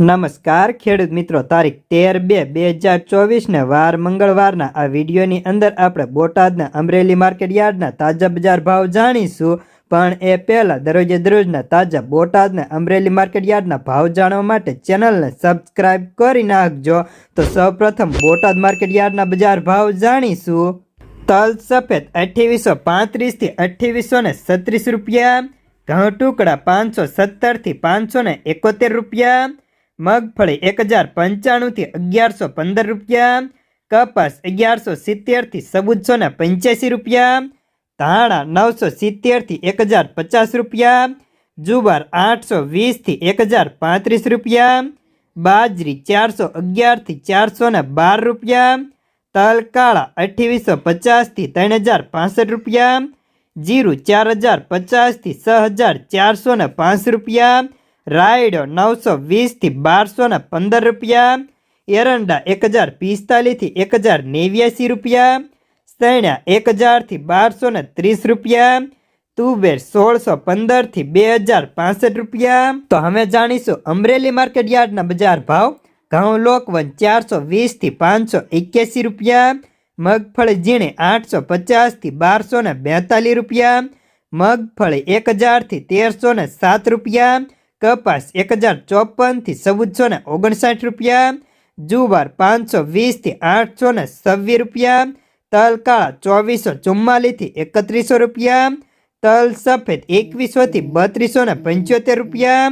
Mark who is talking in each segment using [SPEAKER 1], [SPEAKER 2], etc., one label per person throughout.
[SPEAKER 1] નમસ્કાર, ખેડૂત મિત્રો. તારીખ તેર બે બે હજાર ચોવીસને વાર મંગળવારના આ વિડીયોની અંદર આપણે બોટાદના અમરેલી માર્કેટ યાર્ડના તાજા બજાર ભાવ જાણીશું. પણ એ પહેલાં દરરોજે દરરોજના તાજા બોટાદના અમરેલી માર્કેટ યાર્ડના ભાવ જાણવા માટે ચેનલને સબસ્ક્રાઈબ કરી નાખજો. તો સૌપ્રથમ બોટાદ માર્કેટ યાર્ડના બજાર ભાવ જાણીશું. તલ સફેદ અઠ્યાવીસો પાંત્રીસથી અઠ્યાવીસો ને રૂપિયા. ઘઉં ટુકડા પાંચસો સત્તરથી પાંચસો ને એકોતેર રૂપિયા. મગફળી એક હજાર પંચાણુંથી અગિયારસો પંદર રૂપિયા, કપાસ અગિયારસો સિત્તેરથી ચૌદસો ને પંચ્યાસી રૂપિયા, ધાણા નવસો સિત્તેરથી એક હજાર પચાસ રૂપિયા, જુવાર આઠસો વીસથી એક હજાર પાંત્રીસ રૂપિયા, બાજરી ચારસો અગિયારથી ચારસો ને બાર રૂપિયા તલ કાળા અઠ્યાવીસો પચાસથી ત્રણ હજાર પાસઠ રૂપિયા, જીરું ચાર હજાર પચાસથી છ હજાર ચારસો ને પાંચ રૂપિયા રાયડો નવસો વીસથી બારસો ને પંદર રૂપિયા, એરંડા એક હજાર પિસ્તાલીસથી એક હજાર નેવ્યાસી રૂપિયા સૈણા એક હજારથી બારસો ને ત્રીસ રૂપિયા, તુવેર સોળસો પંદરથી બે હજાર પાસઠ રૂપિયા. તો હવે જાણીશું અમરેલી માર્કેટ યાર્ડના બજાર ભાવ. ઘઉં લોકવન ચારસો વીસથી પાંચસો એક્યાસી રૂપિયા, મગફળી ઝીણી આઠસો પચાસથી બારસો ને બેતાલીસ રૂપિયા, મગફળી એક હજારથી તેરસો ને સાત રૂપિયા કપાસ એક હજાર ચોપનથી ચૌદસો ને ઓગણસાઠ રૂપિયા, જુવાર પાંચસો વીસથી આઠસો ને છવ્વીસ રૂપિયા તલ કાળા ચોવીસો ચુમ્માલીસથી એકત્રીસો રૂપિયા, તલ સફેદ એકવીસોથી બત્રીસો ને પંચોતેર રૂપિયા,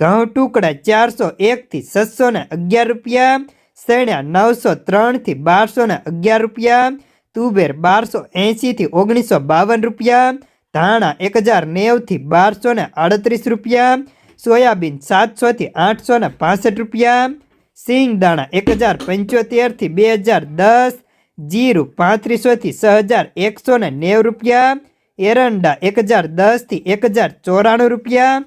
[SPEAKER 1] ઘઉં ટુકડા ચારસો એકથી છસો ને અગિયાર રૂપિયા સૈણા નવસો ત્રણથી બારસો ને અગિયાર રૂપિયા તુબેર બારસો એંશીથી ઓગણીસો બાવન રૂપિયા, ધાણા એક હજાર નેવથી બારસો ને આડત્રીસ રૂપિયા સોયાબીન સાતસોથી આઠસો ને પાસઠ રૂપિયા, સિંગ દાણા એક હજાર પંચોતેરથી બે હજાર દસ, જીરું પાંત્રીસોથી છ હજાર એકસો ને નેવું રૂપિયા, એરંડા એક હજાર દસથી એક હજાર ચોરાણું રૂપિયા